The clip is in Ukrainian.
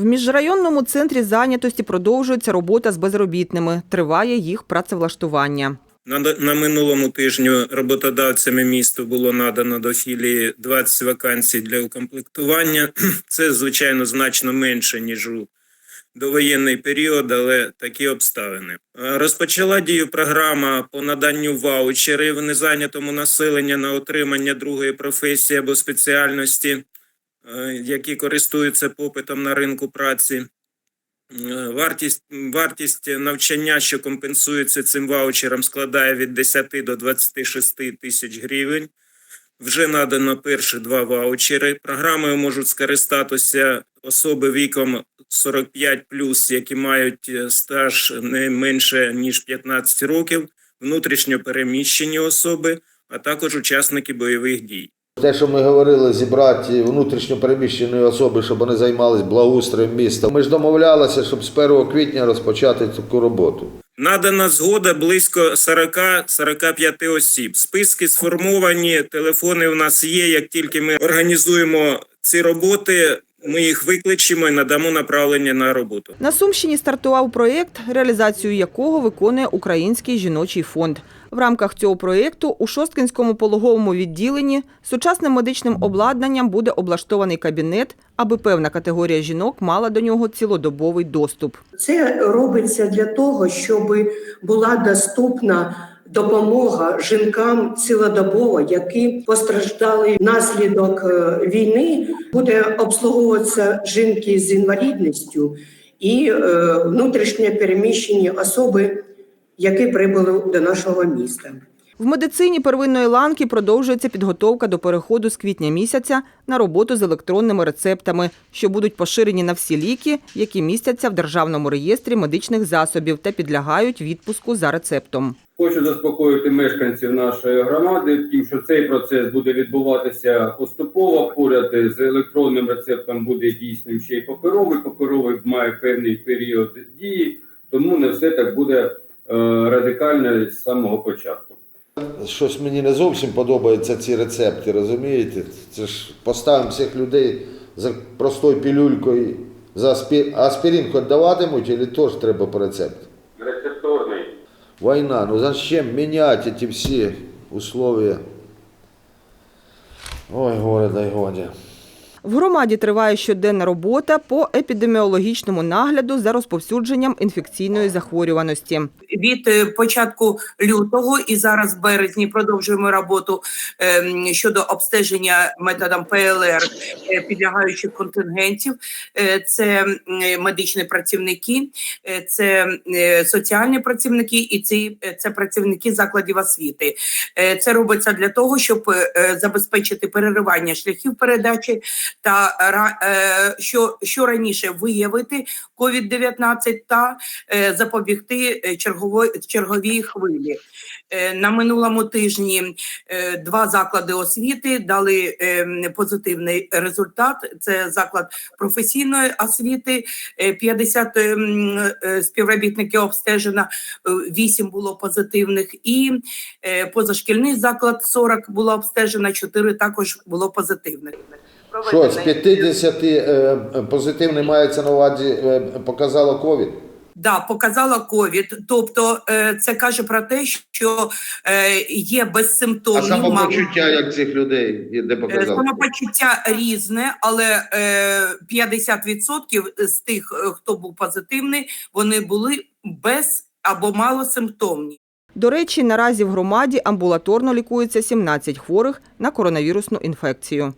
В міжрайонному центрі зайнятості продовжується робота з безробітними. Триває їх працевлаштування. На, на минулому тижню роботодавцями місту було надано до філії 20 вакансій для укомплектування. Це, звичайно, значно менше, ніж у довоєнний період, але такі обставини. Е, Розпочала дію програма по наданню ваучерів незайнятому населенню на отримання другої професії або спеціальності, які користуються попитом на ринку праці. Е, Вартість, вартість навчання, що компенсується цим ваучером, складає від 10 до 26 тисяч гривень. Вже надано перші два ваучери. Програмою можуть скористатися особи віком 45 які мають е, стаж не менше ніж 15 років, внутрішньо переміщені особи, а також учасники бойових дій. Те, що ми говорили, зібрати внутрішньо переміщені особи, щоб вони займалися благоустроєм міста. Ми ж домовлялися, щоб з 1 квітня розпочати таку роботу. Надана згода близько 40-45 осіб. Списки сформовані, телефони у нас є. Як тільки ми організуємо ці роботи, ми їх викличемо і надамо направлення на роботу. На Сумщині стартував проєкт, реалізацію якого виконує Український жіночий фонд. В рамках цього проєкту у Шосткинському пологовому відділенні сучасним медичним обладнанням буде облаштований кабінет, аби певна категорія жінок мала до нього цілодобовий доступ. Це робиться для того, щоб була доступна допомога жінкам цілодобово, які постраждали внаслідок е, війни. Буде обслуговуватися жінки з інвалідністю і е, внутрішньо переміщені особи, які прибули до нашого міста. В медицині первинної ланки продовжується підготовка до переходу з квітня місяця на роботу з електронними рецептами, що будуть поширені на всі ліки, які містяться в державному реєстрі медичних засобів та підлягають відпуску за рецептом. Хочу заспокоїти мешканців нашої громади, тим, що цей процес буде відбуватися поступово. Поряд з електронним рецептом буде дійсним ще й паперовий. Паперовий має певний період дії, тому не все так буде е, радикально з самого початку. Щось мені не зовсім подобаються ці рецепти, розумієте? Це ж поставимо всіх людей за простою пілюлькою. За аспі... аспірин хоч даватимуть, чи теж треба по рецепту? Война, ну зачем менять эти все условия? Ой, горе, дай годі. В громаді триває щоденна робота по епідеміологічному нагляду за розповсюдженням інфекційної захворюваності. від е, початку лютого і зараз в березні продовжуємо роботу ем, щодо обстеження методом ПЛР е, підлягаючих контингентів. Е, Це медичні працівники, це соціальні працівники і ці це працівники закладів освіти. Це робиться для того, щоб забезпечити переривання шляхів передачі та е, що, що раніше виявити COVID-19 та е, запобігти е, чергової черговій хвилі. Е, На минулому тижні два заклади освіти дали позитивний результат. Це заклад професійної освіти, е, 50 е, е, співробітників обстежено, 8 було позитивних, і позашкільний заклад 40 було обстежено, 4 також було позитивних. Що, з 50 е, позитивний мається на увазі, е, показало ковід? Да, показала ковід. Тобто е, це каже про те, що є А безсимптомні самопочуття як цих людей, де показало? Самопочуття різне, але е, 50% з тих, хто був позитивний, вони були без або малосимптомні. До речі, наразі в громаді амбулаторно лікується 17 хворих на коронавірусну інфекцію.